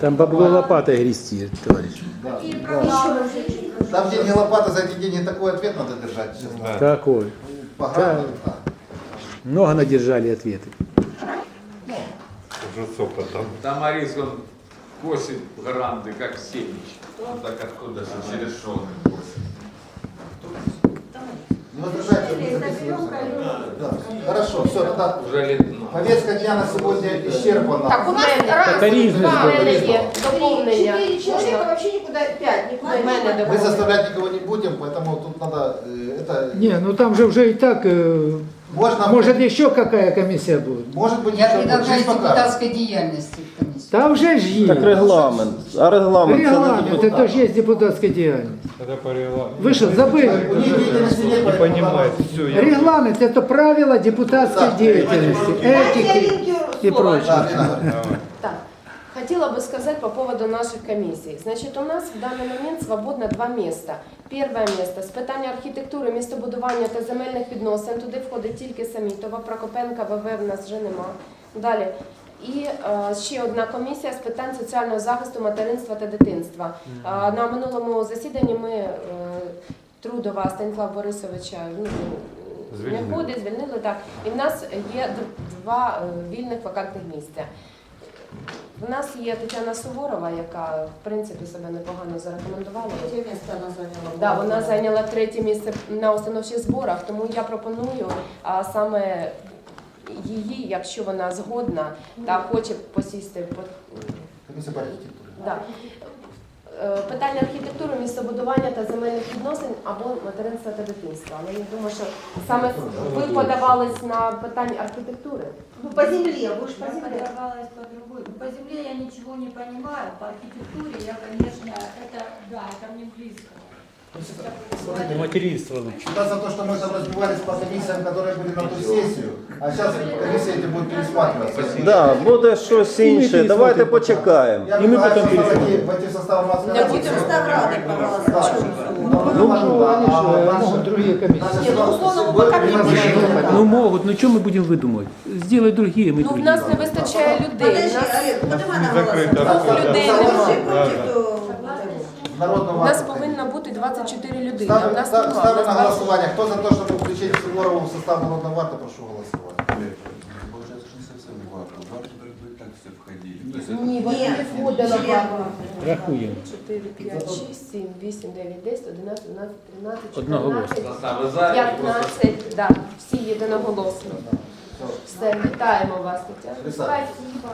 Там бабло лопатой грести, товарищ. Да. Там деньги лопата, за эти деньги такой ответ надо держать? По грамоте, да. Много надержали ответы. С опытом. Там Арис, он косит гранды, как семечки. Ну так откуда же через косит? Не возражайте, мы записываем. Да. Хорошо, все, тогда Уже лет, ну, повестка дня на сегодня исчерпана. Так, у нас раз, Це різне два, зробили. мене є доповнення. Четыре человека Можна? вообще никуда, пять, никуда не мене. Мы заставлять никого не будем, поэтому тут надо э, это... Не, ну там же уже и так, э, Можно, может еще какая комиссия будет. может быть, Я еще будет. предлагаю Жизнь покажет. депутатской деятельности в комиссии. Там уже ж Так есть. регламент. А регламент це не Регламент, это же есть депутатская деятельность. Это по регламенту. Вы что, У забыли? них деятельности нет, Не поэтому понимает. надо- Все, я... Регламент это правила депутатской Да. деятельности, Дайте этики Алинке и слово. прочее. Да, Рина. Давай. Так, хотела бы сказать по поводу наших комиссий. Значит, у нас в даний момент свободно два места. Перше місце з питання архітектури, містобудування та земельних відносин. Туди входить тільки Самітова, Прокопенка, ВВ в нас вже нема. Далі. і е, ще одна комісія з питань соціального захисту материнства та дитинства. Е, на минулому засіданні ми е, Трудова Станіслава Борисовича ну, не ходить, звільнили так. І в нас є два е, вільних вакантних місця. У нас є Тетяна Суворова, яка в принципі себе непогано зарекомендувала. Третье место она заняла. Да, вона зайняла третє місце на установчих зборах, тому я пропоную а, саме її, якщо вона згодна та хоче посісти по Комиссия по архитектуре. да. Е, питання архітектури, містобудування та земельних відносин або материнства та дитинства. Але я думаю, що саме ви подавались на питання архітектури. Ну, по земле, вы же по Я земле. подорвалась по другой. По земле я ничего не понимаю, по архитектуре я, конечно, это, да, это мне близко. Смотрите, Материнство лучше. Считать за то, что мы там разбивались по комиссиям, которые были на ту сессию, а сейчас комиссия эти будут пересматриваться. Да, буде щось інше. Давайте почекаємо. Я И мы предлагаю потом войти, пересмотрим. войти в состав Москвы. Не будем Состав Рады, пожалуйста. Ну, они же могут другие комиссии. Нет, ну, условно, мы пока не будем. Ну могут, ну что мы будем выдумывать? Сделать другие, мы Ну, в другие. нас не вистачає людей. Подожди, У нас, Олег, ну давай на Закрыто. голосование. людей Голосуй нема. против, то- Народного У нас акта. повинно бути 24 людини. а Ставлю, в нас ста- немає. ставлю У на нас голосование. Кто за то, чтобы включить Суворову в состав Народного акта, прошу голосовать. Получается, что не совсем варто. Варто только и так все входили. То есть это Ні, вони Ні, не входили в член. варто. Рахуємо. 4, 5, 6, 7, 8, 9, 10, 11, 12, 13, Одноголосно. 14, составы за и просто 15, да, всі єдиноголосно. Все, вітаємо вас, Тетяна. Потрясающе. Спасибо.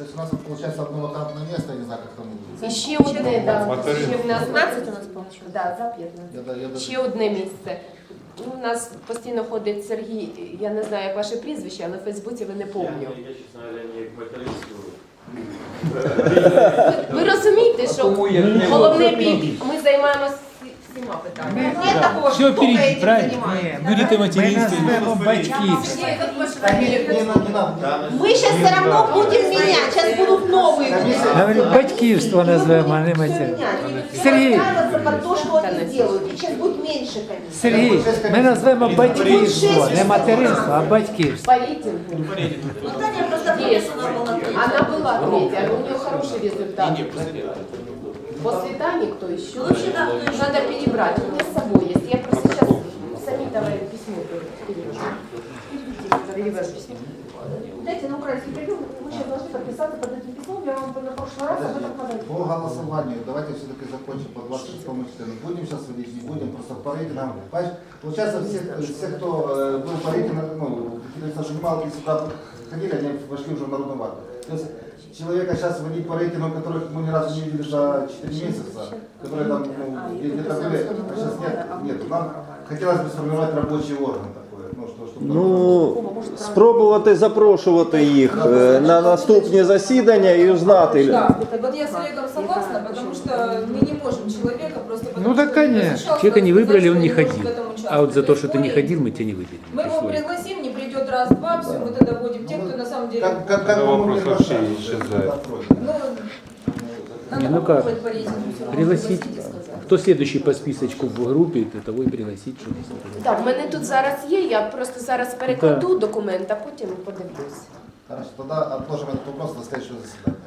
То есть у нас получается одно вакантное место, я не знаю, как там будет. І ще одне, да, Материнство. ще в нас 15 у нас вийшло. Да, за 15. Я, да- я даже- Ще одне місце. Ну, у нас постійно ходить Сергій, я не знаю, як ваше прізвище, але в Фейсбуці ви не помню. Ви розумієте, що Кому як не головне біль, ми займаємося всіма питаннями. Нет такого, Все что только впереди, этим правильно? занимаются. Будете материнство. батьківство. Не, не надо, не надо. Мы сейчас все равно будем менять, сейчас будут новые. Комиссия- Говорю, батьківство назовем, а не Всё материнство. менять. Сергей. Подстраиваться под то, что они делают. И сейчас будет меньше комиссий. Сергій, ми назвемо батьківство, не материнство, а батьківство. По рейтингу. Ну, Таня просто прописана была. Она была третья, у нее хороший результат. После Тани кто еще? Ну, вообще, да, кто еще? Надо перебрать, у меня с собой есть. Я просто сейчас Самитовое письмо перевожу. Перевожу письмо. Дайте на украинский прием, мы сейчас должны подписаться под этим письмом, я вам на прошлый раз об этом говорила. По голосованию, давайте все-таки закончим по 26 члену. Будем сейчас вводить, не будем, просто по рейтингам. Понимаешь, получается, все, все кто э, был по рейтингу, ну, Екатерина занимал, и сюда ходили, они вошли уже в народную варту. То есть человека сейчас вводить по рейтингу, которых мы ни разу не видели за 4 месяца, которые там, ну, где-то были, а сейчас нет, нет. Нам хотелось бы сформировать рабочий орган такой, ну, что, чтобы... Ну, спробувати запрошувати їх е, на наступні засідання і узнати. Да, вот я с Олегом согласна, потому что мы не можем человека просто потому Ну, что так, он конечно. защищал, Человека не сказать, выбрали, что он не может ходил. в этом участвовать. А вот за то, что ты не Более- ходил, мы тебя не выберем. Мы его Присвоим. пригласим, не придет раз-два, все, мы тогда будем тех, кто на самом деле... Как, как, как Тогда бы мы вопрос не вообще приглашали, исчезает. это просьба. Ну, Надо Не, ну как? попробовать по рейтингу всё равно Пригласить, пригласить и сказать. кто следующий по списочку в группе, то того и пригласить, чтобы Так, в мене тут зараз є, я просто зараз перекладу документ, а потім подивлюсь. Хорошо, тогда отложим этот вопрос до следующего заседания.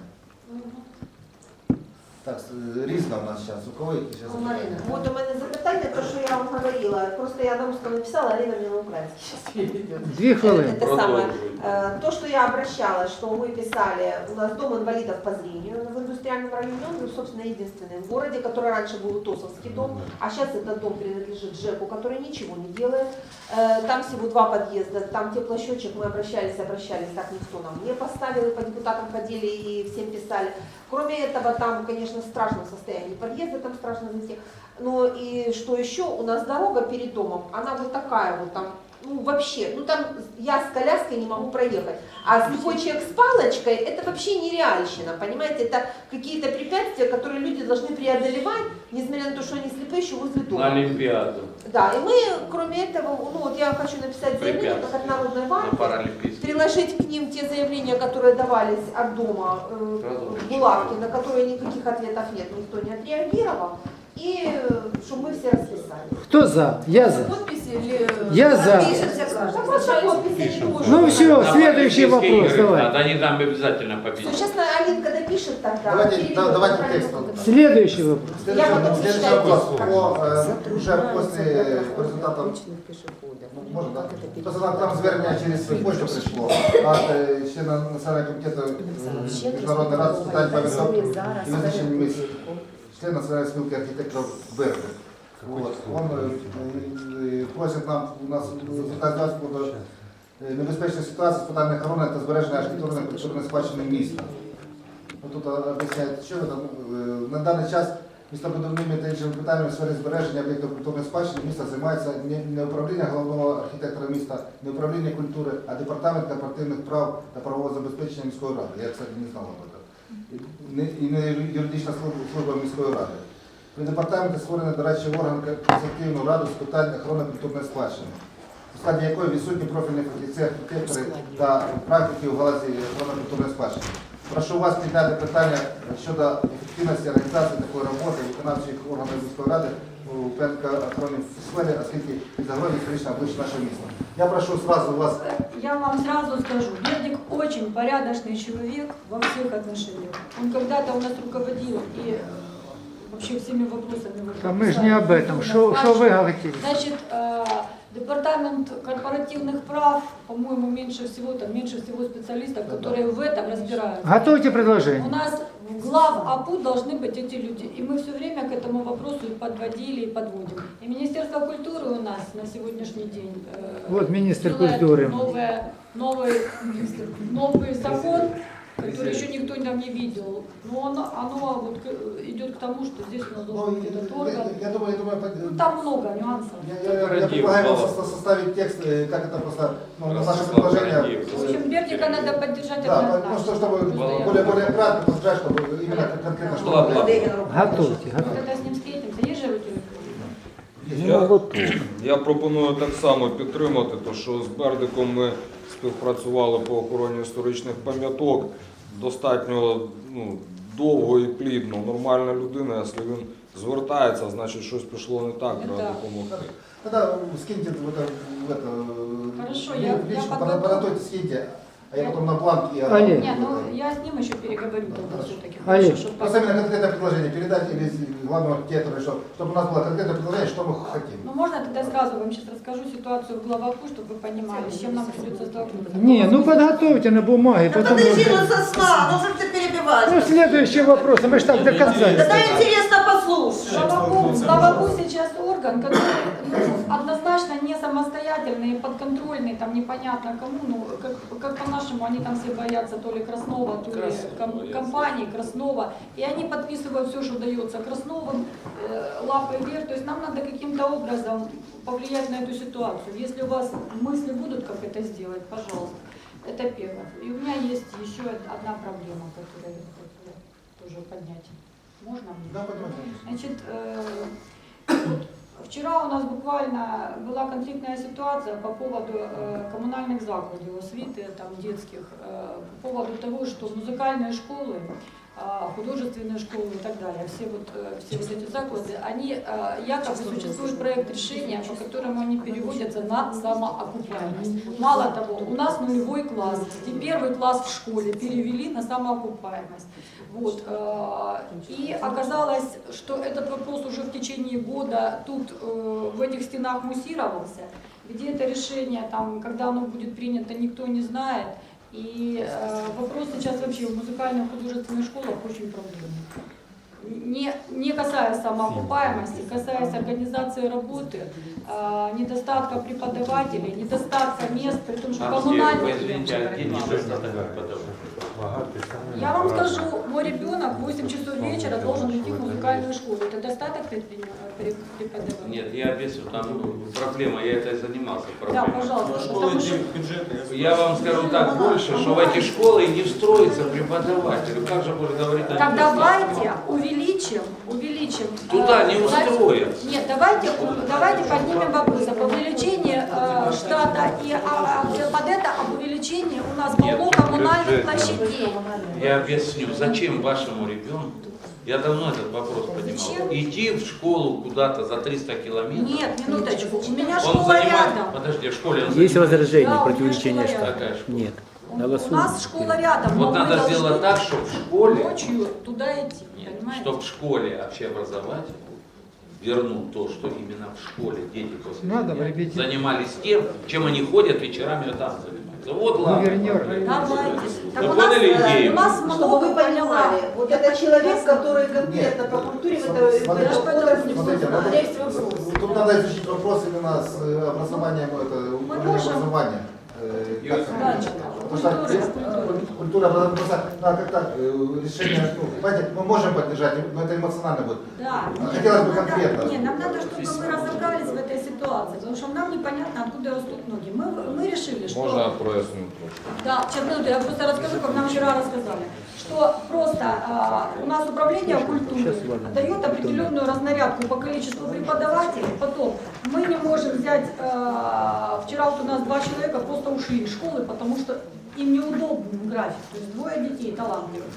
Так, с- Різна у нас зараз. У кого які зараз? Марина, вот у мене запитання, то, що я вам говорила. Просто я на русском написала, а Лена мне на украинский сейчас переведет. Дві хвилини. Это самое. Э, То, что я обращалась, что мы писали, у нас дом инвалидов по зрению в индустриальном районе, он, собственно, единственный в городе, который раньше был Утосовский дом, а сейчас этот дом принадлежит ЖЭКу, который ничего не делает. Э, Там всего два подъезда, там теплосчетчик, мы обращались, обращались, так никто нам не поставил, и по депутатам ходили и всем писали. Кроме этого, там, конечно, в страшном состоянии подъезда, там страшно зайти. Ну и что еще, у нас дорога перед домом, она вот такая вот там, ну вообще, ну там я с коляской не могу проехать, а слепой человек с палочкой, это вообще нереальщина, понимаете, это какие-то препятствия, которые люди должны преодолевать, несмотря на то, что они слепые еще возле На дома. Олимпиаду, Да, и мы, кроме этого, ну вот я хочу написать заявление, как от Народной на банки, приложить к ним те заявления, которые давались от дома э, в Булавке, на которые никаких ответов нет, никто не отреагировал, и э, чтобы мы все расписали. Хто за? Я за. Подписи или... Я за. Пишемся, да просто подписи не можем. Ну все, На следующий Паралимпийские вопрос, игры давай. Надо, они там обязательно победить. Сейчас Алинка допишет тогда. Давайте, перейдем да, давайте правильно текст. будет. Следующий вопрос. Я потом Следующий зачитаю вопрос. текст. По, э, уже после результатов Ну, Може, так? Просто нам там звернення через почту прийшло від е, члена Національного комітету е, Міжнародної ради з питань пам'яток і визначення місць. Член Національної спілки архітекторів Берди. Вот. Он е, е, просить нам у нас до е, небезпечної ситуації з питань охорони та збереження архітектурної культурної спадщини міста. Тут об'ясняють, що на даний час містобудівними та іншими питаннями в сфері збереження об'єктів культурної спадщини міста займається не, управління головного архітектора міста, не управління культури, а департамент корпоративних прав та правового забезпечення міської ради. Я, кстати, не знав. І не, юридична служба, міської ради. При департаменті створений дорадчий орган консультативну раду з питань охорони культурної спадщини, у складі якої відсутні профільні фахівці архітектори та практики у галузі охорони культурної спадщини. Прошу вас підняти питання щодо ефективності організації такої роботи виконавчих органів міської ради у охорони сфері, оскільки загрозі історична обличчя нашого міста. Я прошу сразу вас Я вам сразу скажу, Бердик очень порядочный человек во всех отношениях. Он когда-то у нас руководил и э, вообще всеми вопросами. вот Та ми ж не об этом. Що, що ви говорите? Значит, э, департамент корпоративных прав, по-моему, меньше всего, там меньше всего специалистов, которые в этом разбираются. Готовьте У предложение. нас в глав АПУ должны быть эти люди. И мы все время к этому вопросу и подводили и подводим. И Министерство культуры у нас на сегодняшний день э, Вот министр культуры. новое- новый, новый закон, который еще никто там не видел. Но оно, оно вот к- идет к тому, что здесь у нас Ну, должен быть этот я, орган. я думаю, я думаю, под- Ну, там много нюансов. я, я, я предлагаю вам со- составить текст, э, как это просто, ну, на наше Ростислав предложение. Гордеев. В общем, Бердика надо поддержать Да, однозначно. ну что, чтобы Просто более, более кратко, подсказать, чтобы именно конкретно что Ладно. было. Готовьте, я- готовьте. Когда с ним встретимся, есть же у тебя? Ну, Я, я пропоную так само підтримати, то що з Бердиком ми співпрацювали по охороні історичних пам'яток достатньо ну, довго і плідно. Нормальна людина, якщо він звертається, значить щось пішло не так, треба Да. допомогти. Тогда скиньте в это, в это Хорошо, в я- я подготовлю. скиньте, а я потом на бланк и Олег. Нет, ну я с ним еще переговорю тогда все-таки. Олег. Просто именно конкретное предложение передать или главному архитектору, что, чтобы у нас было конкретное предложение, что мы хотим. Ну можно тогда сразу вам сейчас расскажу ситуацию в главаку, чтобы вы понимали, с чем нам придется столкнуться. Не, ну подготовьте на бумаге, Да потом... подожди, ну сосна, ну что ж ты перебиваешь? Ну, следующий вопрос, мы же так до конца. не Да интересно Главаку, главаку сейчас орган, который ну, однозначно не самостоятельный, подконтрольный, там непонятно кому, ну как, как по-нашему они там все боятся то ли Краснова, то ли ком- компании Краснова, и они подписывают все, что дается Красновым, э, лапой вверх, то есть нам надо каким-то образом повлиять на эту ситуацию. Если у вас мысли будут, как это сделать, пожалуйста. Это первое. И у меня есть еще одна проблема, которую я хотела тоже поднять. Можно? мне? Да, понимаете. Значит, э, вот вчера у нас буквально была конфликтная ситуация по поводу э, коммунальных закладов, освиты там детских, э, по поводу того, что музыкальные школы а, художественные школы и так далее, все вот, э, все вот эти заклады, они, э, якобы существует проект решения, по которому они переводятся на самоокупаемость. Мало того, у нас нулевой класс, и первый класс в школе перевели на самоокупаемость. Вот. э, И оказалось, что этот вопрос уже в течение года тут в этих стенах муссировался, где это решение, там, когда оно будет принято, никто не знает. И э, вопрос сейчас вообще в музыкальных художественных школах очень проблемный. Не, не касаясь самоокупаемости, касаясь организации работы, э, недостатка преподавателей, недостатка мест, при том, что А где, вы коммунальные... а? Я вам скажу, мой ребенок в 8 часов вечера должен идти в музыкальную школу. Это достаток преподавателей? Нет, я объясню, там ну, проблема, я это занимался Да, проблемой. пожалуйста. Потому что Я вам скажу так больше, что в эти школы не встроится преподаватель. Как же можно говорить о Так давайте увеличим, увеличим. Туда э, не знаете, устроятся. Нет, давайте, давайте поднимем вопрос об увеличении э, штата и а, а, под это об увеличении у нас Нет, полно коммунальных бюджет. площадей. Я объясню, зачем вашему ребенку, я давно этот вопрос поднимал, идти в школу куда-то за 300 километров. Нет, минуточку, у меня Он школа занимает, рядом. подожди, в школе он Есть занимает. возражения Да, у против увеличения штата? Нет. У Голосуем. нас школа рядом, Вот надо сделать так, чтобы в школе, ночью туда идти, понимаете? чтобы в школе общеобразовательной вернул то, что именно в школе дети после Надо занимались тем, чем они ходят вечерами вот там занимаются. Вот ладно. Гувернер. Давайте. Так Вы у нас, поняли э, идею? у нас Чтобы много вы понимали, вот это человек, который конкретно по культуре в это- в Смотрите, этом отрасли Смотрите, знает. надо- Есть вопрос. тут надо изучить вопрос именно с э, образованием, это, уровнем можем. образования. Э, как Потому что Культура. э, просто надо как-то э, решение, ну, понимаете, мы можем поддержать, но это эмоционально будет. Да. Хотелось бы Нам надо- конкретно. Не, нам надо, чтобы мы разобрались в этой ситуации, потому что нам непонятно, откуда растут ноги. Мы, мы решили, что... Проясню трошки? Да, сейчас минуту, я просто расскажу, как нам вчера рассказали, что просто а, у нас управление культуры дает определенную разнарядку по количеству преподавателей, потом мы не можем взять, а, вчера вот у нас два человека просто ушли из школы, потому что им неудобный график, то есть двое детей талантливых.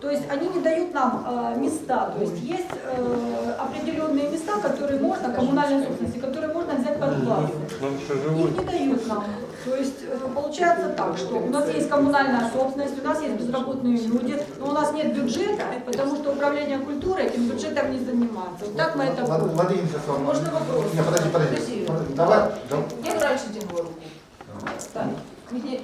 То есть они не дают нам э, места, то есть есть э, определенные места, которые можно, коммунальной собственности, которые можно взять под классы. Их не дают нам. То есть э, получается так, что у нас есть коммунальная собственность, у нас есть безработные люди, но у нас нет бюджета, потому что управление культурой этим бюджетом не занимается. Вот так мы это. Владимир. Можно вопрос? Не, подожди, подожди. Давай, да. Я раньше тянула руку. Таня, мне-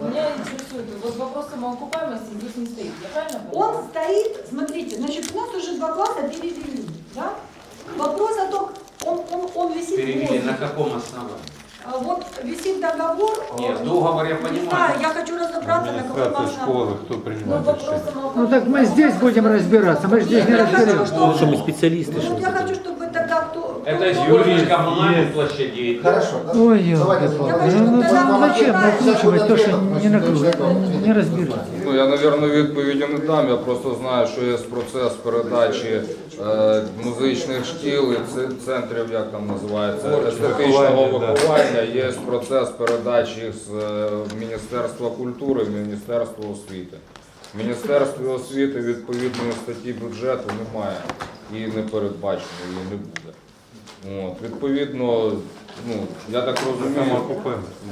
Меня интересует, вот вопрос самоокупаемости здесь не стоит, я правильно поняла? Он стоит, смотрите, значит, у нас уже два класса перевели, да? Вопрос о том, он, он, он висит в Перевели на каком основании? А Вот висит договор. Нет, договор я Не понимаю. знаю, я хочу разобраться, на каком основании. Ну, вопрос самоокупаемости. Ну так мы здесь будем разбираться, мы же здесь не Я хочу, разберемся. чтобы- Что мы специалисты, Ну, что вот я хочу, чтобы кто... Это кто- из кто- юридических коммунальных площадей. Хорошо. да. Ой, Давайте, ёлки-палки. Я хочу, Ну, чтобы ну, тогда зачем мы накручивать то, що не накручує, не розберуть. Ну, я, мабуть, відповіді не дам. Я просто знаю, що є процес передачі е, музичних шкіл і ц- центрів, як там називається, естетичного виховання. Є процес передачі їх з е, Міністерства культури в Міністерство освіти. В Міністерстві освіти відповідної статті бюджету немає і не передбачено, її не буде. От, відповідно, ну, я так розумію,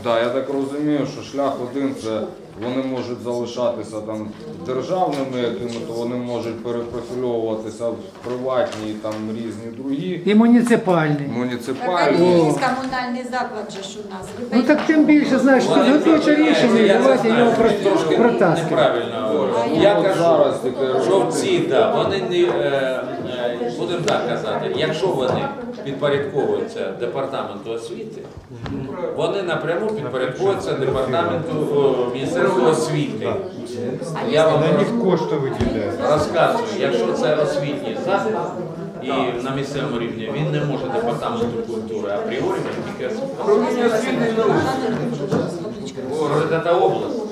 да, я так розумію, що шлях один це вони можуть залишатися там державними якими, то вони можуть перепрофільовуватися в приватні і там різні другі І муніципальний. Так, муніципальні. є комунальний заклад же ж у нас. Ну так тим більше, знаєш, це готуюче рішення, і давайте його про- протаскати. неправильно. А Я я- кажу, Зараз що в ці, да, вони не, е, е, будемо так казати, якщо вони підпорядковуються департаменту освіти, вони напряму підпорядковуються департаменту о, Міністерства освіти. Я вам кошти розказую, якщо це освітній заклад, і на місцевому рівні він не може департаменту культури апріорі, він тільки освіти. Це область.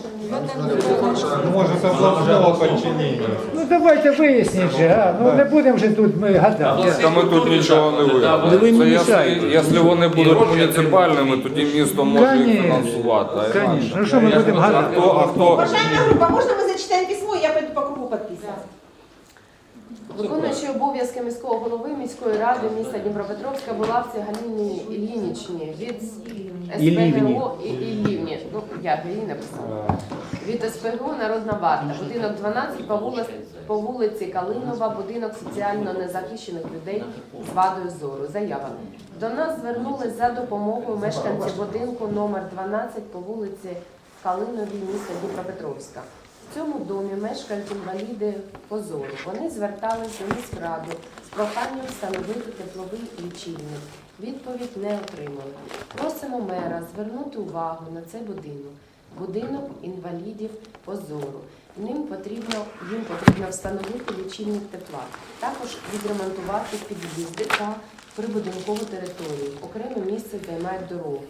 Может, областного подчинення. Ну давайте виясніть же, а? Ну не будемо же тут ми гадати. Та ми тут нічого не Ну, ви не Це мішайте. якщо, якщо вони будуть муніципальними, тоді місто може їх Конечно. фінансувати. а інакше- Конечно. Ну що ми будемо А гадати? хто, а хто? Уважаемая группа, можно мы зачитаем письмо, и я пойду по кругу подписывать? Виконуючи обов'язки міського голови міської ради міста Дніпропетровська Булавці Галіні Ільїнічні від СПГО і Іллівні. Ну, я її написала. Від СПГО Народна варта, будинок 12 по вулиці, по вулиці Калинова, будинок соціально незахищених людей з вадою зору. Заява. До нас звернулись за допомогою мешканці будинку номер 12 по вулиці Калиновій міста Дніпропетровська. В цьому домі мешкають інваліди позору. Вони звертались до міськради з проханням встановити тепловий лічильник. Відповідь не отримали. Просимо мера звернути увагу на цей будинок. Будинок інвалідів позору. Ним потрібно, їм потрібно встановити лічильник тепла. Також відремонтувати під'їзди та прибудинкову територію. Окреме місце займають дороги.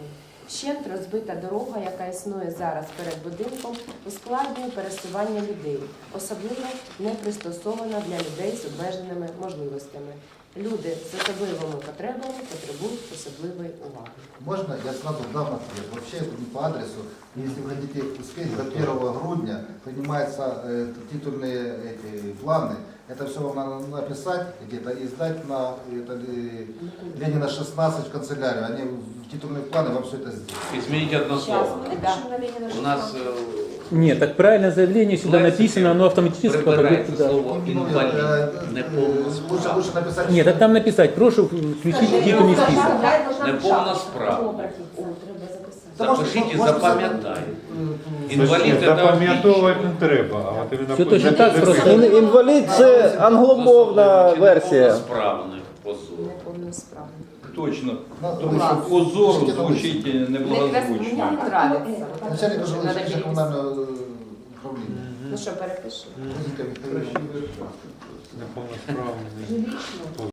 Вщент розбита дорога, яка існує зараз перед будинком, ускладнює пересування людей, особливо не пристосована для людей з обмеженими можливостями. Люди з особливими потребами потребують особливої уваги. Можно я сразу дам ответ? Вообще это не по адресу. Если вы хотите успеть, до 1 грудня принимаются э, титульные эти планы. Это все вам надо написать где-то и сдать на это, э, Ленина 16 в канцелярию. Они в титульные планы вам все это сделают. Изменить одно Сейчас слово. мы напишем на Ленина У нас 16. э, Нет, так правильное заявление сюда Лексика. написано, оно автоматически попадет прибирається туда. слово інвалід, Э, неповносправний. Лучше, лучше написать. Нет, так там написать, прошу включить титульный список. Неповносправний. О, треба записати. Та може- Запишіть і може- запам'ятай. Э, Інвалід це Запам'ятовувати не треба, а от іменно Все точно так просто. Ін- Інвалід це англомовна версія. Неповносправних позору. Неповносправний. Точно. Ну, Тому що позор Пишіть на звучить Мені неблагозвучно. не подобається. Начальник коммунального э, управления. Ну що, перепишу. Владимир Викторович. Неповносправний.